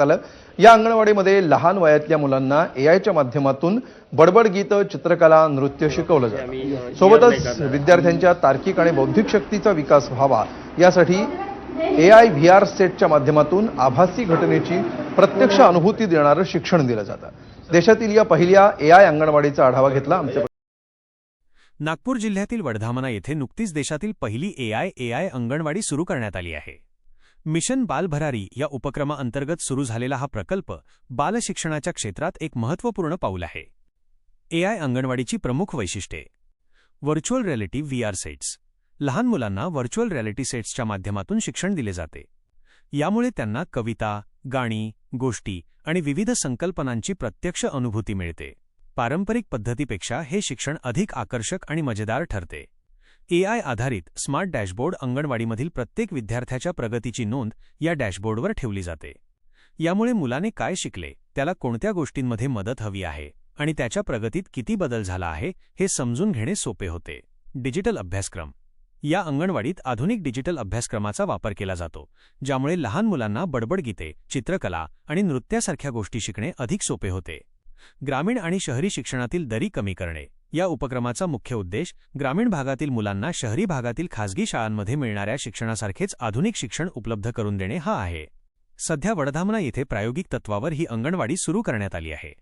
करण्यात आलं. या अंगणवाडीमध्ये लहान वयातल्या मुलांना एआयच्या माध्यमातून बडबड गीतं चित्रकला नृत्य शिकवलं जातं. सोबतच विद्यार्थ्यांच्या तार्किक आणि बौद्धिक शक्तीचा विकास व्हावा. यासाठी ए आय व्ही आर सेटच्या माध्यमातून आभासी घटनेची प्रत्यक्ष अनुभूती देणारं शिक्षण दिलं जातं. देशातील या पहिल्या ए आय अंगणवाडीचा आढावा घेतला आमचे नागपूर जिल्ह्यातील वडधामना येथे नुकतीच देशातील पहिली एआय एआय अंगणवाडी सुरू करण्यात आली आहे. मिशन बालभरारी या उपक्रमाअंतर्गत सुरू झालेला हा प्रकल्प बालशिक्षणाच्या क्षेत्रात एक महत्त्वपूर्ण पाऊल आहे. एआय अंगणवाडीची प्रमुख वैशिष्ट्ये. Virtual reality VR sets. लहान मुलांना व्हर्च्युअल रिॲलिटी सेट्सच्या माध्यमातून शिक्षण दिले जाते. यामुळे त्यांना कविता गाणी गोष्टी आणि विविध संकल्पनांची प्रत्यक्ष अनुभूती मिळते. पारंपरिक पद्धतीपेक्षा हे शिक्षण अधिक आकर्षक आणि मजेदार ठरते. एआय आधारित स्मार्ट डॅशबोर्ड अंगणवाडीमधील प्रत्येक विद्यार्थ्याच्या प्रगतीची नोंद या डॅशबोर्डवर ठेवली जाते. यामुळे मुलाने काय शिकले त्याला कोणत्या गोष्टींमध्ये मदत हवी आहे आणि त्याच्या प्रगतीत किती बदल झाला आहे हे समजून घेणे सोपे होते. डिजिटल अभ्यासक्रम. या अंगणवाडीत आधुनिक डिजिटल अभ्यासक्रमाचा वापर केला जातो ज्यामुळे लहान मुलांना बडबड गीते चित्रकला आणि नृत्यासारख्या गोष्टी शिकणे अधिक सोपे होते. ग्रामीण आणि शहरी शिक्षणातील दरी कमी करणे. या उपक्रमाचा मुख्य उद्देश ग्रामीण भागातील मुलांना शहरी भागातील खासगी शाळांमध्ये मिळणाऱ्या शिक्षणासारखेच आधुनिक शिक्षण उपलब्ध करून देणे हा आहे. सध्या वडधामना येथे प्रायोगिक तत्वावर ही अंगणवाडी सुरू करण्यात आली आहे.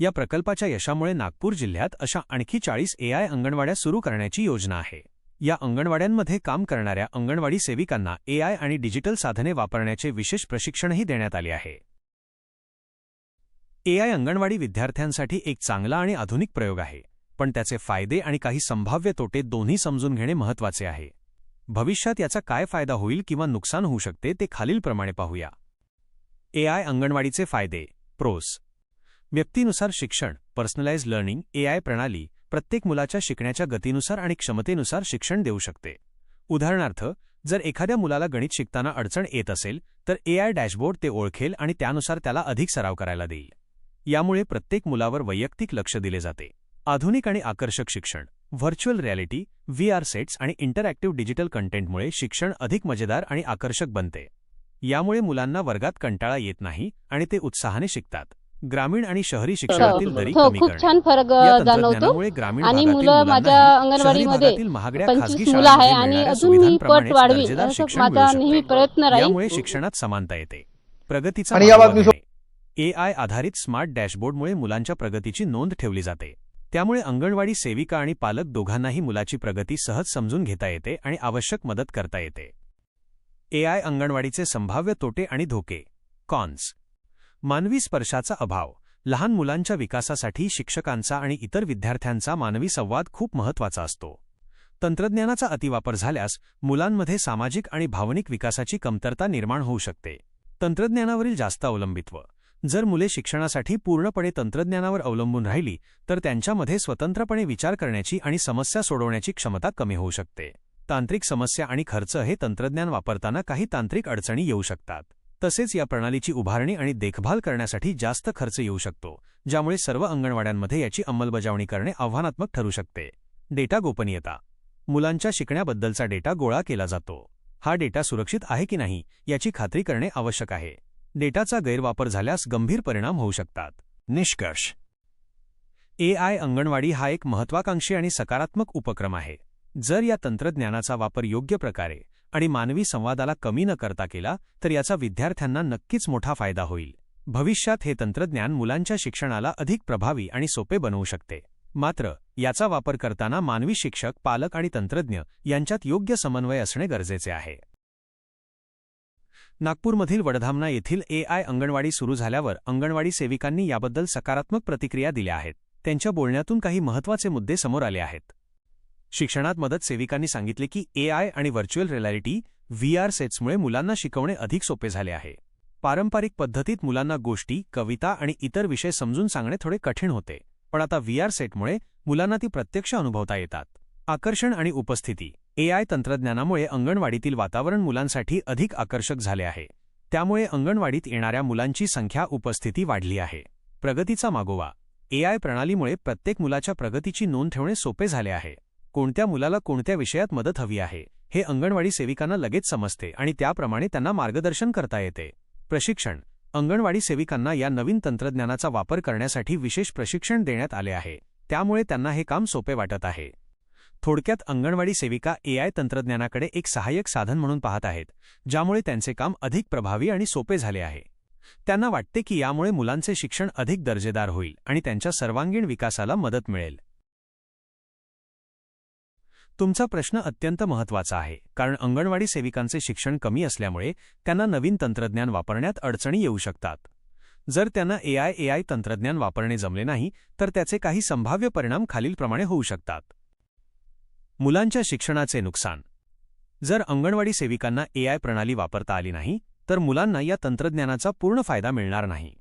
या प्रकल्पाच्या यशामुळे नागपूर जिल्ह्यात अशा आणखी चाळीस एआय अंगणवाड्या सुरू करण्याची योजना आहे. या अंगणवाड्यांमध्ये काम करणाऱ्या अंगणवाडी सेविकांना एआय आणि डिजिटल साधने वापरण्याचे विशेष प्रशिक्षणही देण्यात आले आहे. एआय अंगणवाडी विद्यार्थ्यांसाठी एक चांगला आणि आधुनिक प्रयोग आहे. पण त्याचे फायदे आणि काही संभाव्य तोटे दोन्ही समजून घेणे महत्त्वाचे आहे. भविष्यात याचा काय फायदा होईल किंवा नुकसान होऊ शकते ते खालीलप्रमाणे पाहूया. एआय अंगणवाडीचे फायदे. प्रोस. व्यक्तीनुसार शिक्षण पर्सनलाइज लर्निंग एआय प्रणाली प्रत्येक मुलाच्या शिकण्याच्या गतीनुसार आणि क्षमतेनुसार शिक्षण देऊ शकते. उदाहरणार्थ जर एखाद्या मुलाला गणित शिकताना अडचण येत असेल तर एआय डॅशबोर्ड ते ओळखेल आणि त्यानुसार त्याला अधिक सराव करायला देईल. यामुळे प्रत्येक मुलावर वैयक्तिक लक्ष दिले जाते. आधुनिक आणि आकर्षक शिक्षण. व्हर्च्युअल रिअलिटी व्हीआर सेट्स आणि इंटरॅक्टिव्ह डिजिटल कंटेंटमुळे शिक्षण अधिक मजेदार आणि आकर्षक बनते. यामुळे मुलांना वर्गात कंटाळा येत नाही आणि ते उत्साहाने शिकतात. ग्रामीण आणि शहरी शिक्षणातील दरी हो कमी खूप छान फरक या जाणवतो. ग्रामीण आणि भागातील मुलं माझ्या अंगणवाडीमध्ये भागातील महागड्या खासगी पंचवीस मुलं आहे आणि मिळणाऱ्या अजून मी पट वाढवी. माझा नेहमी. प्रयत्न राहील यामुळे शिक्षणात समानता येते. प्रगतीचा आणि या मागोवा बातमीसो- घेणे. एआय आधारित स्मार्ट डॅशबोर्डमुळे मुलांच्या प्रगतीची नोंद ठेवली जाते. त्यामुळे अंगणवाडी सेविका आणि पालक दोघांनाही मुलाची प्रगती सहज समजून घेता येते आणि आवश्यक मदत करता येते. एआय अंगणवाडीचे संभाव्य तोटे आणि धोके. कॉन्स. मानवी स्पर्शाचा अभाव. लहान मुलांच्या विकासासाठी शिक्षकांचा आणि इतर विद्यार्थ्यांचा मानवी संवाद खूप महत्त्वाचा असतो. तंत्रज्ञानाचा अतिवापर झाल्यास मुलांमध्ये सामाजिक आणि भावनिक विकासाची कमतरता निर्माण होऊ शकते. तंत्रज्ञानावरील जास्त अवलंबित्व. जर मुले शिक्षणासाठी पूर्णपणे तंत्रज्ञानावर अवलंबून राहिली तर त्यांच्यामध्ये स्वतंत्रपणे विचार करण्याची आणि समस्या सोडवण्याची क्षमता कमी होऊ शकते. तांत्रिक समस्या आणि खर्च हे तंत्रज्ञान वापरताना काही तांत्रिक अडचणी येऊ शकतात. तसेच या प्रणालीची उभारणी आणि देखभाल करण्यासाठी जास्त खर्च येऊ शकतो ज्यामुळे सर्व अंगणवाड्यांमध्ये याची अंमलबजावणी करणे आव्हानात्मक ठरू शकते. डेटा गोपनीयता. मुलांच्या शिकण्याबद्दलचा डेटा गोळा केला जातो. हा डेटा सुरक्षित आहे की नाही याची खात्री करणे आवश्यक आहे. डेटाचा गैरवापर झाल्यास गंभीर परिणाम होऊ शकतात. निष्कर्ष. एआय अंगणवाडी हा एक महत्वाकांक्षी आणि सकारात्मक उपक्रम आहे. जर या तंत्रज्ञानाचा वापर योग्य प्रकारे आणि मानवी संवादाला कमी न करता केला तर याचा विद्यार्थ्यांना नक्कीच मोठा फायदा होईल. भविष्यात हे तंत्रज्ञान मुलांच्या शिक्षणाला अधिक प्रभावी आणि सोपे बनवू शकते. मात्र याचा वापर करताना मानवी शिक्षक पालक आणि तंत्रज्ञ यांच्यात योग्य समन्वय असणे गरजेचे आहे. नागपूरमधील वडधामना येथील एआय अंगणवाडी सुरू झाल्यावर अंगणवाडी सेविकांनी याबद्दल सकारात्मक प्रतिक्रिया दिल्या आहेत. त्यांच्या बोलण्यातून काही महत्त्वाचे मुद्दे समोर आले आहेत. शिक्षणात मदत सेविकांनी सांगितले की एआय आणि व्हर्च्युअल रिअलिटी व्हीआर सेट्समुळे मुलांना शिकवणे अधिक सोपे झाले आहे. पारंपरिक पद्धतीत मुलांना गोष्टी कविता आणि इतर विषय समजून सांगणे थोडे कठीण होते पण आता व्हीआर सेटमुळे मुलांना ती प्रत्यक्ष अनुभवता येतात. आकर्षण आणि उपस्थिती एआय तंत्रज्ञानामुळे अंगणवाडीतील वातावरण मुलांसाठी अधिक आकर्षक झाले आहे. त्यामुळे अंगणवाडीत येणाऱ्या मुलांची संख्या उपस्थिती वाढली आहे. प्रगतीचा मागोवा. एआय प्रणालीमुळे प्रत्येक मुलाच्या प्रगतीची नोंद ठेवणे सोपे झाले आहे. कोणत्या मुलाला कोणत्या विषयात मदत हवी आहे हे अंगणवाडी सेविकांना लगेच समजते आणि त्याप्रमाणे त्यांना मार्गदर्शन करता येते. प्रशिक्षण. अंगणवाडी सेविकांना या नवीन तंत्रज्ञानाचा वापर करण्यासाठी विशेष प्रशिक्षण देण्यात आले आहे. त्यामुळे त्यांना हे काम सोपे वाटत आहे. थोडक्यात अंगणवाडी सेविका एआय तंत्रज्ञानाकडे एक सहाय्यक साधन म्हणून पाहत आहेत ज्यामुळे त्यांचे काम अधिक प्रभावी आणि सोपे झाले आहे. त्यांना वाटते की यामुळे मुलांचे शिक्षण अधिक दर्जेदार होईल आणि त्यांच्या सर्वांगीण विकासाला मदत मिळेल. तुमचा प्रश्न अत्यंत महत्त्वाचा आहे कारण अंगणवाडी सेविकांचे शिक्षण कमी असल्यामुळे त्यांना नवीन तंत्रज्ञान वापरण्यात अडचणी येऊ शकतात. जर त्यांना एआय एआय तंत्रज्ञान वापरणे जमले नाही तर त्याचे काही संभाव्य परिणाम खालीलप्रमाणे होऊ शकतात. मुलांच्या शिक्षणाचे नुकसान. जर अंगणवाडी सेविकांना एआय प्रणाली वापरता आली नाही तर मुलांना या तंत्रज्ञानाचा पूर्ण फायदा मिळणार नाही.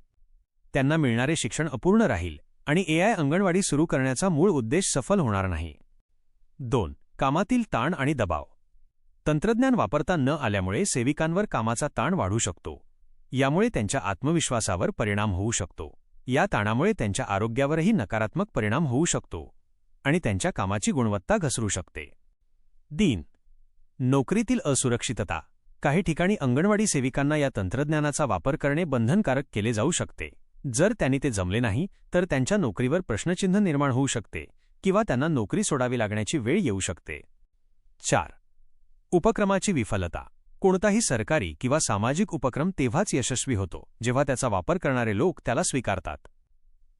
त्यांना मिळणारे शिक्षण अपूर्ण राहील आणि एआय अंगणवाडी सुरू करण्याचा मूळ उद्देश सफल होणार नाही. दोन कामातील ताण आणि दबाव. तंत्रज्ञान वापरता न आल्यामुळे सेविकांवर कामाचा ताण वाढू शकतो. यामुळे त्यांच्या आत्मविश्वासावर परिणाम होऊ शकतो. या ताणामुळे त्यांच्या आरोग्यावरही नकारात्मक परिणाम होऊ शकतो. आणि त्यांच्या कामाची गुणवत्ता घसरू शकते. तीन नोकरीतील असुरक्षितता. काही ठिकाणी अंगणवाडी सेविकांना या तंत्रज्ञानाचा वापर करणे बंधनकारक केले जाऊ शकते. जर त्यांनी ते जमले नाही तर त्यांच्या नोकरीवर प्रश्नचिन्ह निर्माण होऊ शकते किंवा त्यांना नोकरी सोडावी लागण्याची वेळ येऊ शकते. चार. उपक्रमाची विफलता. कोणताही सरकारी किंवा सामाजिक उपक्रम तेव्हाच यशस्वी होतो जेव्हा त्याचा वापर करणारे लोक त्याला स्वीकारतात.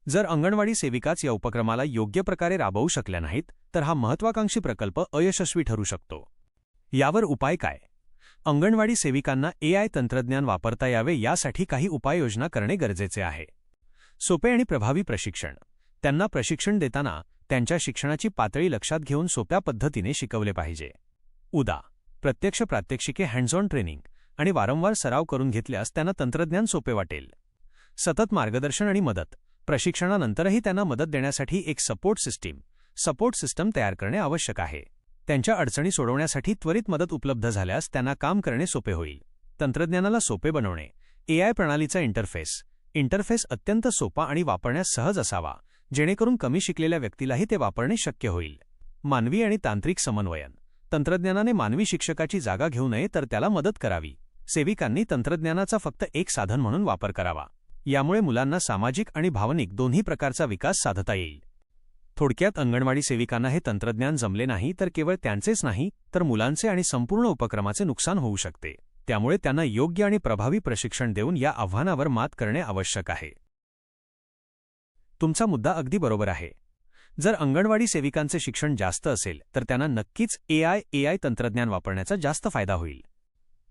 जर अंगणवाडी सेविकाच या उपक्रमाला योग्य प्रकारे राबवू शकल्या नाहीत तर हा महत्वाकांक्षी प्रकल्प अयशस्वी ठरू शकतो. यावर उपाय काय? अंगणवाडी सेविकांना एआय तंत्रज्ञान वापरता यावे यासाठी काही उपाययोजना करणे गरजेचे आहे. सोपे आणि प्रभावी प्रशिक्षण. त्यांना प्रशिक्षण देताना त्यांच्या शिक्षणाची पातळी लक्षात घेऊन सोप्या पद्धतीने शिकवले पाहिजे. उदा. प्रत्यक्ष प्रात्यक्षिके हँड्स ऑन ट्रेनिंग आणि वारंवार सराव करून घेतल्यास त्यांना तंत्रज्ञान सोपे वाटेल. सतत मार्गदर्शन आणि मदत. प्रशिक्षणानंतरही त्यांना मदत देण्यासाठी एक सपोर्ट सिस्टीम सपोर्ट सिस्टम तयार करणे आवश्यक आहे. त्यांच्या अडचणी सोडवण्यासाठी त्वरित मदत उपलब्ध झाल्यास त्यांना काम करणे सोपे होईल. तंत्रज्ञानाला सोपे बनवणे एआय प्रणालीचा इंटरफेस इंटरफेस अत्यंत सोपा आणि वापरण्यास सहज असावा जेणेकरून कमी शिकलेल्या व्यक्तीलाही ते वापरणे शक्य होईल. मानवी आणि तांत्रिक समन्वयन तंत्रज्ञानाने मानवी शिक्षकाची जागा घेऊ नये तर त्याला मदत करावी. सेविकांनी तंत्रज्ञानाचा फक्त एक साधन म्हणून वापर करावा. यामुळे मुलांना सामाजिक आणि भावनिक दोन्ही प्रकारचा विकास साधता येईल. थोडक्यात अंगणवाडी सेविकांना हे तंत्रज्ञान जमले नाही तर केवळ त्यांचेच नाही तर मुलांचे आणि संपूर्ण उपक्रमाचे नुकसान होऊ शकते. त्यामुळे त्यांना योग्य आणि प्रभावी प्रशिक्षण देऊन या आव्हानावर मात करणे आवश्यक आहे. तुमचा मुद्दा अगदी बरोबर आहे. जर अंगणवाडी सेविकांचे शिक्षण जास्त असेल तर त्यांना नक्कीच एआय एआय तंत्रज्ञान वापरण्याचा जास्त फायदा होईल.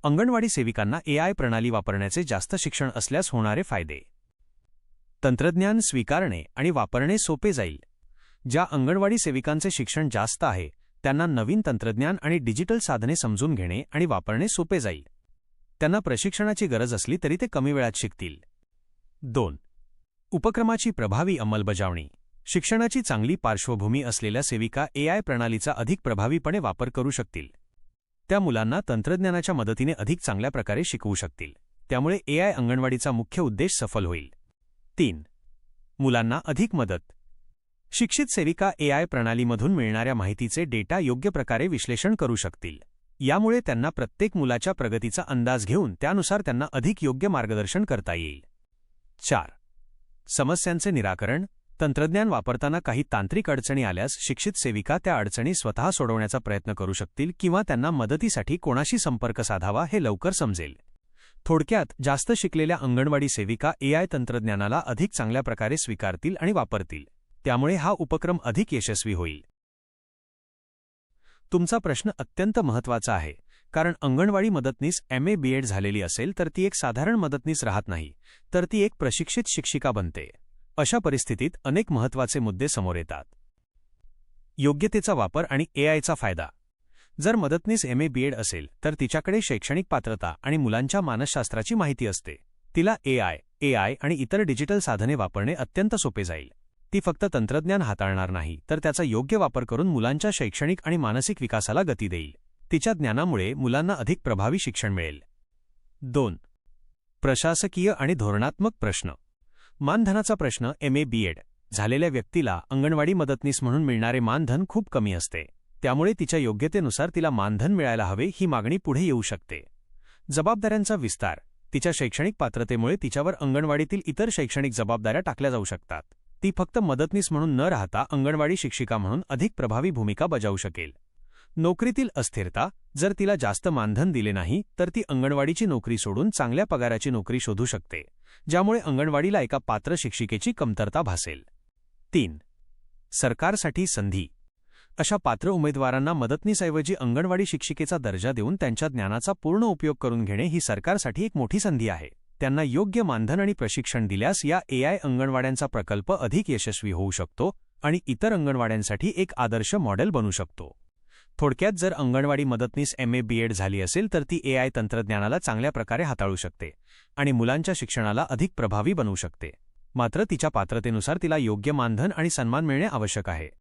अंगणवाडी सेविकांना एआय प्रणाली वापरण्याचे जास्त शिक्षण असल्यास होणारे फायदे. तंत्रज्ञान स्वीकारणे आणि वापरणे सोपे जाईल. ज्या अंगणवाडी सेविकांचे शिक्षण जास्त आहे त्यांना नवीन तंत्रज्ञान आणि डिजिटल साधने समजून घेणे आणि वापरणे सोपे जाईल. त्यांना प्रशिक्षणाची गरज असली तरी ते कमी वेळात शिकतील. दोन. उपक्रमाची प्रभावी अंमलबजावणी. शिक्षणाची चांगली पार्श्वभूमी असलेल्या सेविका एआय प्रणालीचा अधिक प्रभावीपणे वापर करू शकतील. त्या मुलांना तंत्रज्ञानाच्या मदतीने अधिक चांगल्या प्रकारे शिकवू शकतील. त्यामुळे एआय अंगणवाडीचा मुख्य उद्देश सफल होईल. तीन. मुलांना अधिक मदत. शिक्षित सेविका एआय प्रणालीमधून मिळणाऱ्या माहितीचे डेटा योग्य प्रकारे विश्लेषण करू शकतील. यामुळे त्यांना प्रत्येक मुलाच्या प्रगतीचा अंदाज घेऊन त्यानुसार त्यांना अधिक योग्य मार्गदर्शन करता येईल. चार. समस्यांचे निराकरण. तंत्रज्ञान वापरताना काही तांत्रिक अडचणी आल्यास शिक्षित सेविका त्या अडचणी स्वतः सोडवण्याचा प्रयत्न करू शकतील किंवा त्यांना मदतीसाठी कोणाशी संपर्क साधावा हे लवकर समजेल. थोडक्यात जास्त शिकलेल्या अंगणवाडी सेविका एआय तंत्रज्ञानाला अधिक चांगल्या प्रकारे स्वीकारतील आणि वापरतील. त्यामुळे हा उपक्रम अधिक यशस्वी होईल. तुमचा प्रश्न अत्यंत महत्त्वाचा आहे. कारण अंगणवाडी मदतनीस एम. ए. बीएड झालेली असेल तर ती एक साधारण मदतनीस राहत नाही तर ती एक प्रशिक्षित शिक्षिका बनते. अशा परिस्थितीत अनेक महत्त्वाचे मुद्दे समोर येतात. योग्यतेचा वापर आणि एआयचा फायदा. जर मदतनीस एम ए बीएड असेल तर तिच्याकडे शैक्षणिक पात्रता आणि मुलांच्या मानसशास्त्राची माहिती असते. तिला एआय एआय आणि इतर डिजिटल साधने वापरणे अत्यंत सोपे जाईल. ती फक्त तंत्रज्ञान हाताळणार नाही तर त्याचा योग्य वापर करून मुलांच्या शैक्षणिक आणि मानसिक विकासाला गती देईल. तिच्या ज्ञानामुळे मुलांना अधिक प्रभावी शिक्षण मिळेल. दोन. प्रशासकीय आणि धोरणात्मक प्रश्न. मानधनाचा प्रश्न एम ए बीएड झालेल्या व्यक्तीला अंगणवाडी मदतनीस म्हणून मिळणारे मानधन खूप कमी असते. त्यामुळे तिच्या योग्यतेनुसार तिला मानधन मिळायला हवे ही मागणी पुढे येऊ शकते. जबाबदाऱ्यांचा विस्तार. तिच्या शैक्षणिक पात्रतेमुळे तिच्यावर अंगणवाडीतील इतर शैक्षणिक जबाबदाऱ्या टाकल्या जाऊ शकतात. ती फक्त मदतनीस म्हणून न राहता अंगणवाडी शिक्षिका म्हणून अधिक प्रभावी भूमिका बजावू शकेल. नोकरीतील अस्थिरता जर तिला जास्त मानधन दिले नाही तर ती अंगणवाडीची नोकरी सोडून चांगल्या पगाराची नोकरी शोधू शकते ज्यामुळे अंगणवाडीला एका पात्र शिक्षिकेची कमतरता भासेल. तीन. सरकारसाठी संधी. अशा पात्र उमेदवारांना मदतनीसऐवजी अंगणवाडी शिक्षिकेचा दर्जा देऊन त्यांच्या ज्ञानाचा पूर्ण उपयोग करून घेणे ही सरकारसाठी एक मोठी संधी आहे. त्यांना योग्य मानधन आणि प्रशिक्षण दिल्यास या एआय अंगणवाड्यांचा प्रकल्प अधिक यशस्वी होऊ शकतो आणि इतर अंगणवाड्यांसाठी एक आदर्श मॉडेल बनू शकतो. थोडक्यात जर अंगणवाडी मदतनीस एम ए बी एड झाली असेल तर ती ए आय तंत्रज्ञानाला चांगल्या प्रकारे हाताळू शकते आणि मुलांच्या शिक्षणाला अधिक प्रभावी बनवू शकते. मात्र तिच्या पात्रतेनुसार तिला योग्य मानधन आणि सन्मान मिळणे आवश्यक आहे.